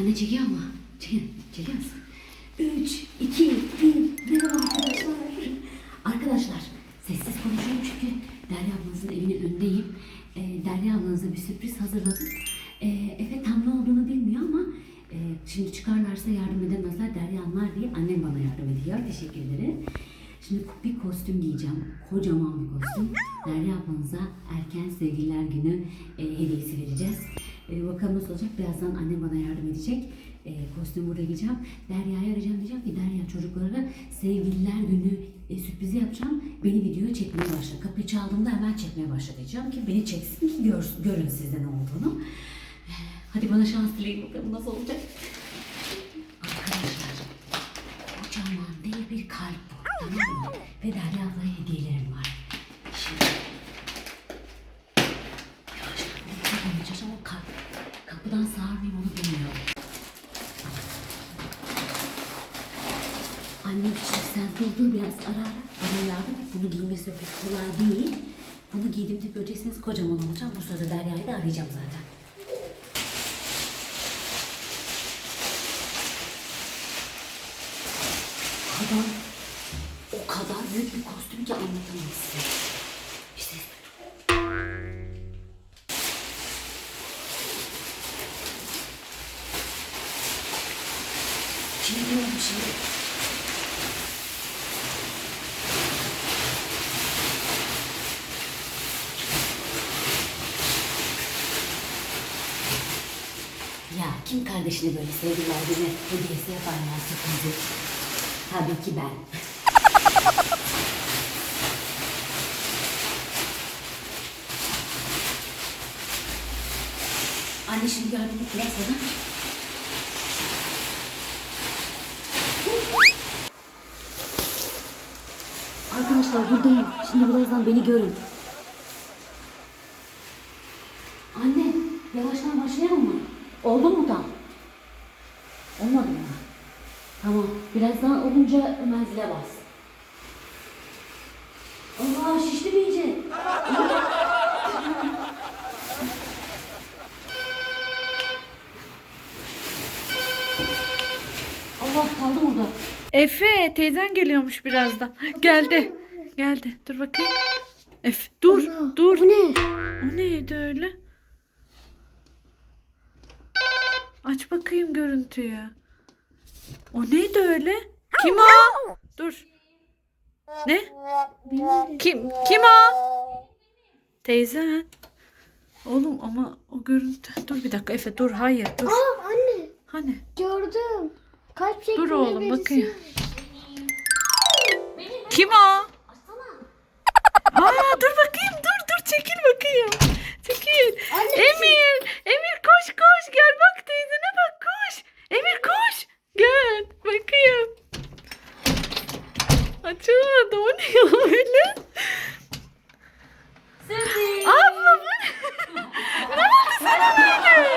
Anne çekiyor mu? Çekiyor, çekiyor musun? 3, 2, 1. Merhaba arkadaşlar. Arkadaşlar sessiz konuşuyorum çünkü Derya ablanızın evinin önündeyim. Ee, Derya ablanıza bir sürpriz hazırladım. Ee, Efe tam ne olduğunu bilmiyor ama e, şimdi çıkarlarsa yardım edemezler. Derya anlar diye annem bana yardım ediyor. Teşekkür ederim. Şimdi bir kostüm giyeceğim. Kocaman bir kostüm. Derya ablanıza erken sevgililer günü e, hediyesi vereceğiz. E, bakalım nasıl olacak. Birazdan annem bana yardım edecek. E, kostümü burada giyeceğim. Derya'ya arayacağım diyeceğim ki Derya çocuklara sevgililer günü e, sürprizi yapacağım. Beni videoya çekmeye başla. Kapıyı çaldığımda hemen çekmeye başla diyeceğim ki beni çeksin ki görsün, görün sizde ne olduğunu. E, hadi bana şans dileyin bakalım nasıl olacak. Arkadaşlar kocaman dev bir kalp bu. Tamam mı? Ve Derya ablaya hediyelerim var. Şimdi bir oynayacağız ama kap, kapıdan sağır mıyım onu bilmiyorum. Annem küçük sen dur biraz ara ara. Bana yardım et. Bunu giymesi pek kolay değil. Bunu giydiğimde göreceksiniz kocaman olacağım. Bu sırada Derya'yı da arayacağım zaten. O kadar, o kadar büyük bir kostüm ki anlatamam Şimdi diyorum şimdi. Ya kim kardeşine böyle sevgiler günü hediyesi yapar ya sürprizi? Tabii ki ben. Anne şimdi yardım et biraz bana. Arkadaşlar buradayım. Şimdi birazdan beni görün. Anne yavaştan başlayalım mı? Oldu mu tam? Olmadı mı? Tamam. Birazdan olunca menzile bas. Allah şişti mi iyice? Allah kaldı burada. Efe teyzen geliyormuş birazdan. Geldi. Geldi. Dur bakayım. Efe dur dur. Bu ne? O neydi öyle? Aç bakayım görüntüyü. O neydi öyle? Kim o? Dur. Ne? Kim? Kim o? Teyzen. Oğlum ama o görüntü. Dur bir dakika Efe dur hayır dur. Aa anne Hani? gördüm. Kalp şeklinde Dur oğlum birisi. bakayım. Kim o? Aa dur bakayım dur dur çekil bakayım. Çekil. Anne, Emir. Emir koş koş gel bak teyzene bak koş. Emir koş. Gel bakayım. Açılmadı o ne ya öyle? Abla bu ne? ne oldu sana böyle?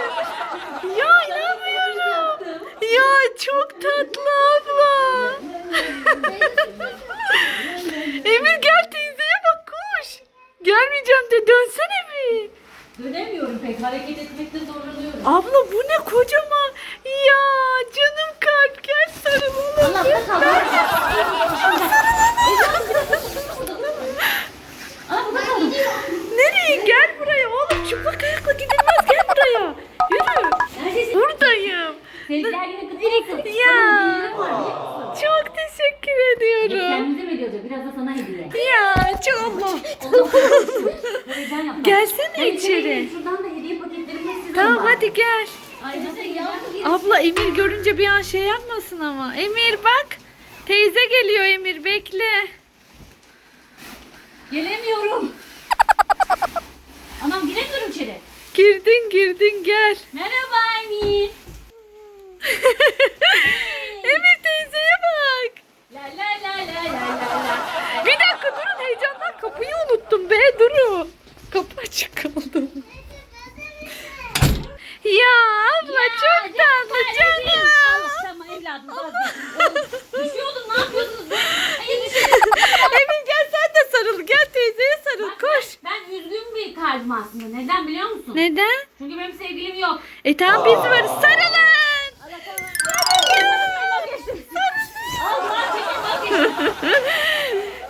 Ya inanmıyorum. Ya çok tatlı abla. Emir gel teyzeye bak koş. Gelmeyeceğim de dönsene bir. Dönemiyorum pek. Hareket etmekte zorlanıyorum. Abla bu ne kocaman. Ya canım kalp gel sarılalım. Allah yapmasın ama. Emir bak. Teyze geliyor Emir bekle. Gelemiyorum. Anam giremiyorum içeri. Girdin girdin gel. Merhaba Emir. Emir teyzeye bak. La la la la la la. Bir dakika durun heyecandan kapıyı unuttum be durun. Kapı açık kaldı. Ya abla çok tatlı canım. E tamam biz varız. Sarılın.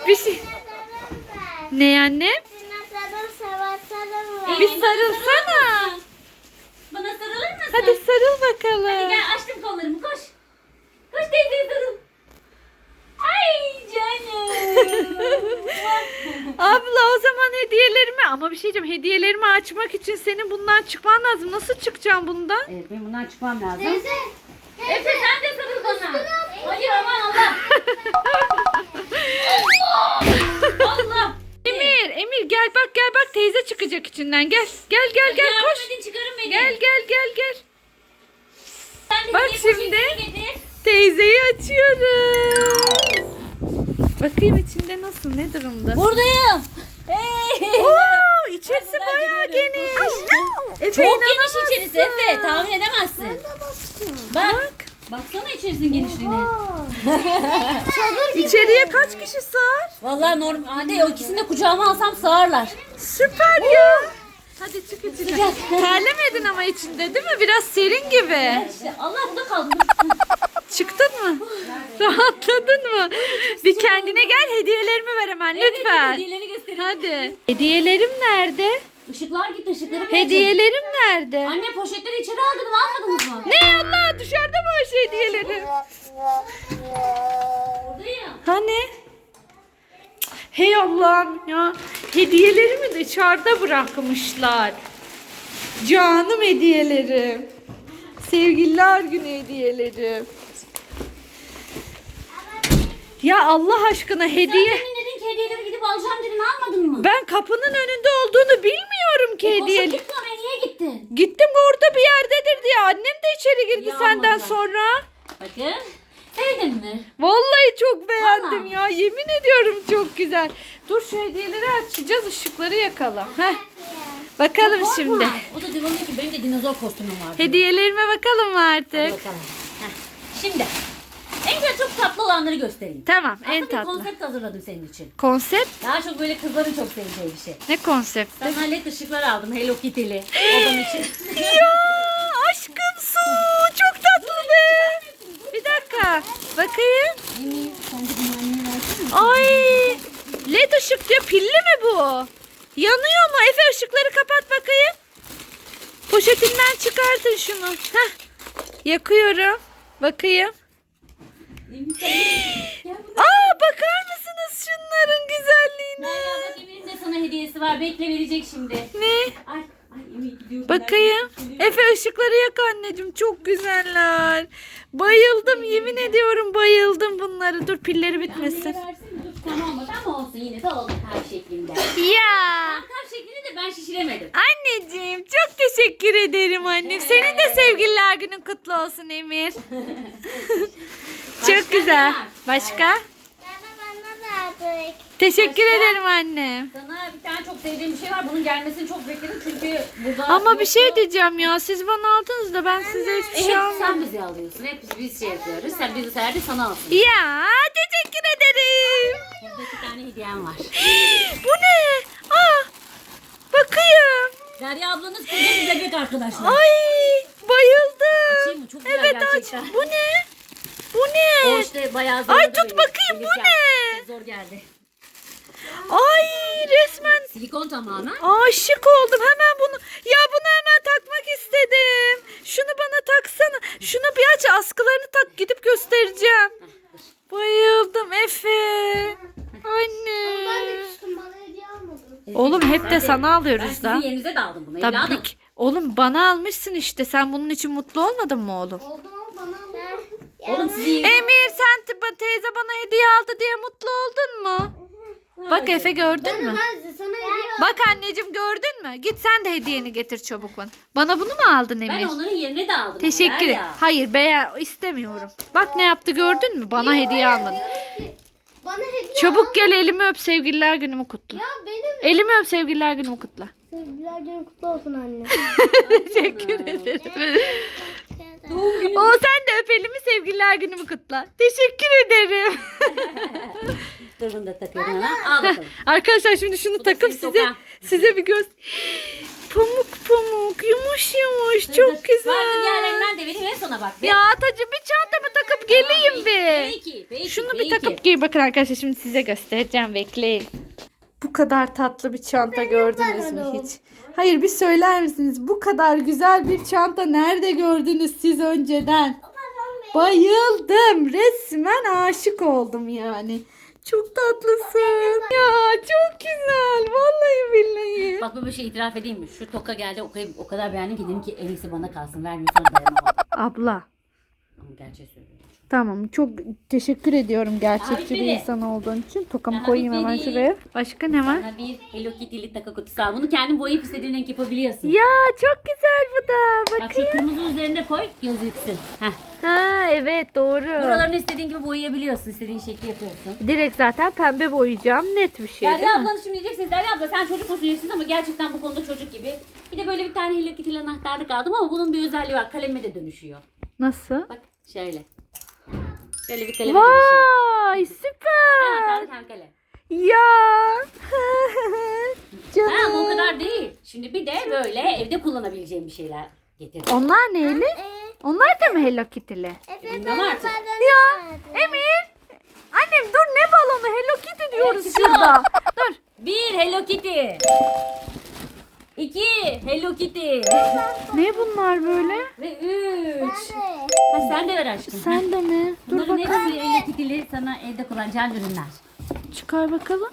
bir şey. Ne anne? Bir sarılsana. Bana sarılır mısın? Hadi sarıl bakalım. Hadi gel açtım kollarımı koş. Koş teyzeye sarıl. Ay canım. Abla o zaman hediyelerimi ama bir şey diyeceğim hediyelerimi açmak için senin bundan çıkman lazım. Nasıl çıkacağım bundan? evet benim bundan çıkmam lazım. Teyze. Efe sen de sarıl bana. Hayır aman Allah. Allah. Emir, Emir gel bak gel bak teyze çıkacak içinden. Gel. Gel gel gel koş. Yardım edin çıkarın beni. Gel gel gel gel. Sen de Bak şimdi. getir. Teyzeyi açıyoruz. Bakayım içinde nasıl ne durumda? Buradayım. Hey. Oo, içerisi Buradan bayağı geliyorum. geniş. Efe, Çok geniş inanamazsın. içerisi Efe. Tahmin edemezsin. Bak. Baksana içerisinin genişliğine. İçeriye kaç kişi sığar? Vallahi normalde o ikisini de kucağıma alsam sığarlar. Süper ya. Hadi çık içine. Terlemedin ama içinde değil mi? Biraz serin gibi. İşte Allah burada kaldım. Çıktın mı? Rahatladın mı? Bir kendine gel hediyelerimi ver hemen lütfen. Hediyeleri göstereyim. Hadi. Hediyelerim nerede? Işıklar gitti ışıkları. Hediyelerim nerede? Anne poşetleri içeri aldım almadınız mı? Ne Allah dışarıda mı o şey hediyelerim? Buradayım. Hani? Hey Allah'ım ya. Hediyelerimi dışarıda bırakmışlar. Canım hediyelerim. Sevgililer günü hediyelerim. Ya Allah aşkına Sen hediye. demin dedin ki hediyeleri gidip alacağım dedin almadın mı? Ben kapının önünde olduğunu bilmiyorum ki E, hediye. gittin oraya niye gittin? Gittim orada bir yerdedir diye. Annem de içeri girdi Ya senden Allah. sonra. Bakın. Sevdin mi? Vallahi çok beğendim Vallahi. ya. Yemin ediyorum çok güzel. Dur şu hediyeleri açacağız. ışıkları yakalım. Heh. Bakalım Korkma. şimdi. O da diyor ki benim de dinozor kostümüm var. Hediyelerime bakalım mı artık? bakalım. Heh. Şimdi. Güzel çok tatlı olanları göstereyim. Tamam Aslında en bir tatlı. konsept hazırladım senin için. Konsept? Daha çok böyle kızların çok seveceği bir şey. Ne konsepti? Sana led ışıklar aldım Hello Kitty'li odam için. ya aşkım su. Çok tatlı be. Bir dakika. Bakayım. Ay. LED ışık diyor. Pilli mi bu? Yanıyor mu? Efe ışıkları kapat bakayım. Poşetinden çıkartın şunu. Heh. Yakıyorum. Bakayım. Emir sen de- Gel buraya. Aa bakar mısınız şunların güzelliğine? Derya bak Emir'in de sana hediyesi var. Bekle verecek şimdi. Ne? Ay, ay Emir gidiyor. Bakayım. Efe ışıkları yak anneciğim. Çok güzeller. Bayıldım. Yemin ediyorum bayıldım bunları. Dur pilleri bitmesin. Versin, dur, tamam bak ama olsun yine de oldu kalp şeklinde. Ya. Kalp şeklini de ben şişiremedim. Anneciğim çok teşekkür ederim annem. Senin de sevgililer günün kutlu olsun Emir. Başka çok güzel. Başka? Teşekkür ederim annem. Sana bir tane çok sevdiğim bir şey var. Bunun gelmesini çok bekledim çünkü burada... Ama bir şey diyeceğim ya. Siz bana aldınız da ben size hiçbir E, şey hep almadım. sen bizi alıyorsun. Hep biz, biz şey yapıyoruz. Sen bizi sever de sana alsın. Ya teşekkür ederim. Burada iki tane hediyem var. Bu ne? Aa, bakayım. Derya ablanız koca bir bebek arkadaşlar. Ay bayıldım. Açayım mı? Çok güzel Evet aç. gerçekten. Bu ne? Bu ne? O işte bayağı zor. Ay, tut bakayım, bu ne? Zor geldi. Ay resmen Silikon tamamen. aşık oldum. Hemen bunu ya bunu hemen takmak istedim. Şunu bana taksana. Şunu bir aç askılarını tak gidip göstereceğim. Bayıldım Efe. Ben Anne. de küstüm bana hediye almadın. Oğlum hep Ben de sana Ben alıyoruz sizin da. yerinize de aldım bunu evladım. Tabii ki. Oğlum bana almışsın işte. Sen bunun için mutlu olmadın mı oğlum? Oldu mu bana? Oğlum sizi yerinize... Emir sen teyze bana hediye aldı diye mutlu oldun mu? Bak Efe gördün mü? Ben de sana hediye Bak anneciğim gördün mü? Git sen de hediyeni getir çabuk bana. Bana bunu mu aldın Ben Emir? onların yerine de aldım. Teşekkür ederim. Hayır beğen istemiyorum. Bak ne yaptı gördün mü? Bana hediye almadı. Bana hediye Çabuk gel elimi öp sevgililer günümü kutla. Ya benim Elimi öp sevgililer günümü kutla. Sevgiler günün kutlu olsun anne. Teşekkür ederim. Doğum günü. O sen de öp elimi sevgililer günümü kutla. Teşekkür ederim. Dur bunu da takıyorum hemen. Al bakalım. Arkadaşlar şimdi şunu Bu da takıp senin size tokan. size bir göz pamuk pamuk yumuş yumuş çok Farklı güzel. yerlerinden de vereyim en sona bak. Ya Atacığım bir çantamı takıp geleyim bir. Peki, peki, Şunu bir peki. takıp giy bakın arkadaşlar şimdi size göstereceğim bekleyin. Bu kadar tatlı bir çanta gördünüz mü hiç? Hayır bir söyler misiniz? Bu kadar güzel bir çanta nerede gördünüz siz önceden? Bayıldım. Resmen aşık oldum yani. Çok tatlısın. Ya çok güzel. Vallahi billahi. Bak ben bir şey itiraf edeyim mi? Şu toka geldi o kadar, o kadar beğendim ki dedim ki en iyisi bana kalsın. Vermiyorsan dayanamam. Abla. Ama gerçeği söylüyorum. Tamam çok teşekkür ediyorum gerçekçi bir insan olduğun için. Tokamı Daha koyayım hemen şuraya. Başka ne var? Sana bir Hello Kitty'li taka kutusu al. Bunu kendin boyayıp istediğin renk yapabiliyorsun. Ya çok güzel bu da. Bak şu kırmızı üzerine koy gözüksün. Heh. Ha evet doğru. Buralarını istediğin gibi boyayabiliyorsun. İstediğin şekli yapıyorsun. Direkt zaten pembe boyayacağım. Net bir şey değil Derya mi? ablanı şimdi diyeceksiniz. Derya abla sen çocuk fasulyesin ama gerçekten bu konuda çocuk gibi. Bir de böyle bir tane Hello Kitty'li anahtarlık aldım ama bunun bir özelliği var. Kaleme de dönüşüyor. Nasıl? Bak şöyle. Şöyle bir kaleme. Vay süper. anahtarlık hem kalem. Ya. Ha bu Canım. kadar değil. Şimdi bir de böyle evde kullanabileceğim bir şeyler getirdim. Onlar neyli? Onlar da mı Hello Kitty'li? Bilmem artık. Ya Emir. Annem dur ne balonu Hello Kitty diyoruz şurada. Dur. Bir Hello Kitty. İki Hello Kitty. Ne bunlar böyle? Ve üç. Ha, sen de ver aşkım. Sen de mi? Dur Bunların bakalım. hepsi Hello Kitty'li sana evde kullanacağın ürünler. Çıkar bakalım.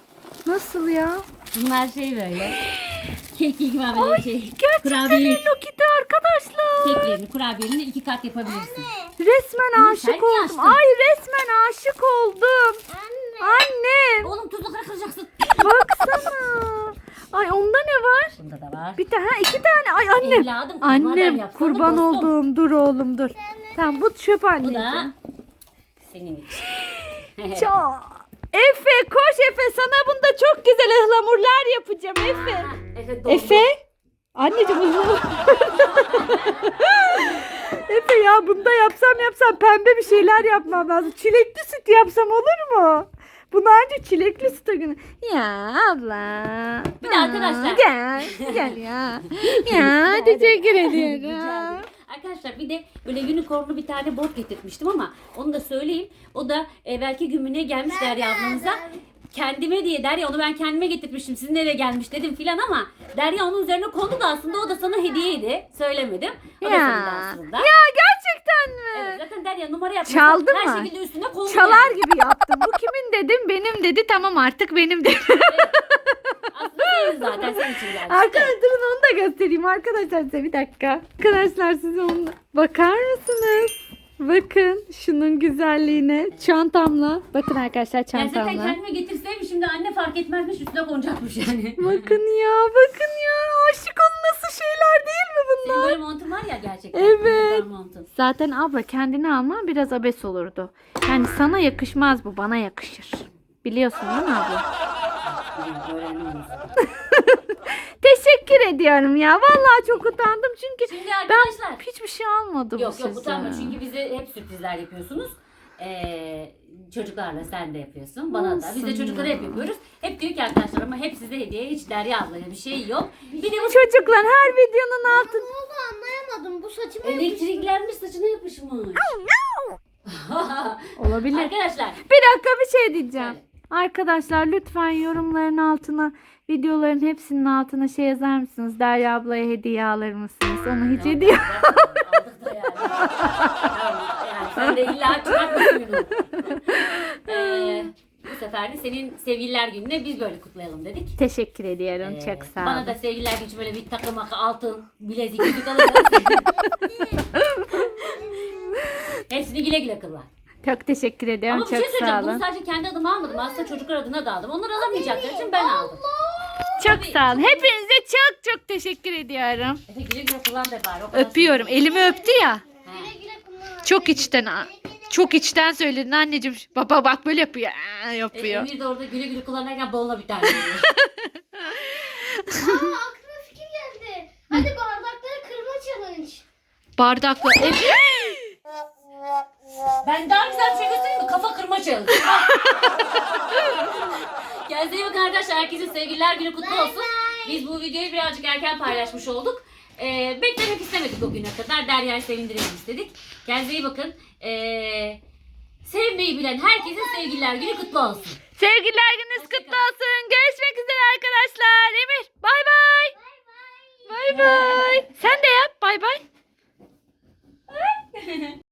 Nasıl ya? Bunlar şey böyle. Kek gibi böyle şey. Gerçekten Kurabiyeli Hello Kitty arkadaşlar. keklerini, kurabiyelerini iki kat yapabilirsin. Resmen Hı, aşık oldum. açtın? Ay resmen aşık oldum. Annem Oğlum tuzlukları kıracaksın. baksana. Ay onda ne var? Bunda da var. Bir tane, ha, iki tane. Ay annem. Evladım, Annem yapsana kurban dostum. olduğum. Dur oğlum dur. Tamam bu çöp Bu anneciğim. da senin için. Çok. Efe koş Efe sana bunda çok güzel ıhlamurlar yapacağım Efe. Doldu. Efe. Anneciğim ıhlamur. Efe ya bunda yapsam yapsam pembe bir şeyler yapmam lazım. Çilekli süt yapsam olur mu? Bunu anca çilekli süt günü. Ya abla. Bir de arkadaşlar- Gel. Gel ya. ya teşekkür ediyorum. Arkadaşlar bir de böyle unicornlu bir tane bot getirtmiştim ama onu da söyleyeyim. O da evvelki gümüne gelmiş Derya ablamıza. Kendime diye Derya onu ben kendime getirmiştim. Sizin eve gelmiş dedim filan ama Derya onun üzerine kondu da aslında o da sana hediyeydi. Söylemedim. O da Ya. senin de aslında. Ya gerçekten mi? Evet, zaten Derya numara yapmış. Çaldı Her mı? şekilde üstüne kondu. Çalar yani. gibi yaptım. Bu kimin dedim benim dedi. Tamam artık benim dedim. Aslında senin zaten senin için gelmiş. Arkadaşlar durun onu da göstereyim arkadaşlar size bir dakika. Arkadaşlar size onu bakar mısınız? Bakın şunun güzelliğine çantamla. Bakın arkadaşlar Yani zaten çantamla. kendime getirseymiş şimdi anne fark etmezmiş üstüne konacakmış yani. Bakın ya bakın ya aşık olması şeyler değil mi Senin bunlar? böyle montun var ya gerçekten. Evet. Montun. Zaten abla kendini alma biraz abes olurdu. Yani sana yakışmaz bu bana yakışır. Biliyorsun değil mi abla? Ediyorum ya. Vallahi çok utandım çünkü Şimdi ben hiçbir şey almadım Yok size. yok utanma çünkü bize hep sürprizler yapıyorsunuz. Ee, çocuklarla sen de yapıyorsun. Bana da. Biz de Olsun çocuklara ya. hep yapıyoruz. Hep diyor ki arkadaşlar ama hep size hediye hiç Derya ablaya bir şey yok. Bir de bu Çocuklar her videonun Ne altın oldu anlayamadım. Bu saçıma elektriklenmiş saçına yapışmış. olabilir. arkadaşlar Bir dakika bir şey diyeceğim. Arkadaşlar lütfen yorumların altına videoların hepsinin altına şey yazar mısınız? Derya ablaya hediye alır mısınız? Onu hiç hediye Aldık da yani. Tamam, yani sen de illa çıkartma suyunu. Ee, bu sefer de senin sevgililer gününe biz böyle kutlayalım dedik. Teşekkür ediyorum. Ee, Çok sağ Bana olun. da sevgililer günü böyle bir takım akı altın bilezik yüzük alırız. Hepsini güle güle kullan. Çok teşekkür ediyorum. Ama bir şey Çok sağ söyleyeceğim. Bunu olun. sadece kendi adıma almadım. Aslında çocuklar adına da aldım. Onlar alamayacakları için ben aldım. Çok sağ olun. Hepinize çok çok teşekkür ediyorum. Efe güle güle kullan de bari. o kadar Öpüyorum. Elimi öptü ya. He. Güle kullan. Çok içten çok içten söyledin anneciğim. Baba bak böyle yapıyor. Aa, E, yapıyor. Emir de orada güle güle kullanırken boluna bir tane veriyor. Aa aklıma fikir geldi. Hadi bardakları kırma challenge. Bardakla. E, Ben daha güzel bir şey göstereyim mi? Kafa kırma challenge. Kendinize iyi bakın arkadaşlar. Herkesin sevgililer günü kutlu olsun. Biz bu videoyu birazcık erken paylaşmış olduk. Ee, beklemek istemedik o güne kadar. Derya'yı sevindirelim istedik. Kendinize iyi bakın. Ee, Sevmeyi bilen herkese sevgililer günü kutlu olsun. Sevgililer gününüz kutlu olsun. Görüşmek üzere arkadaşlar. Emir bay bay. Bay bay. Sen de yap bay bay.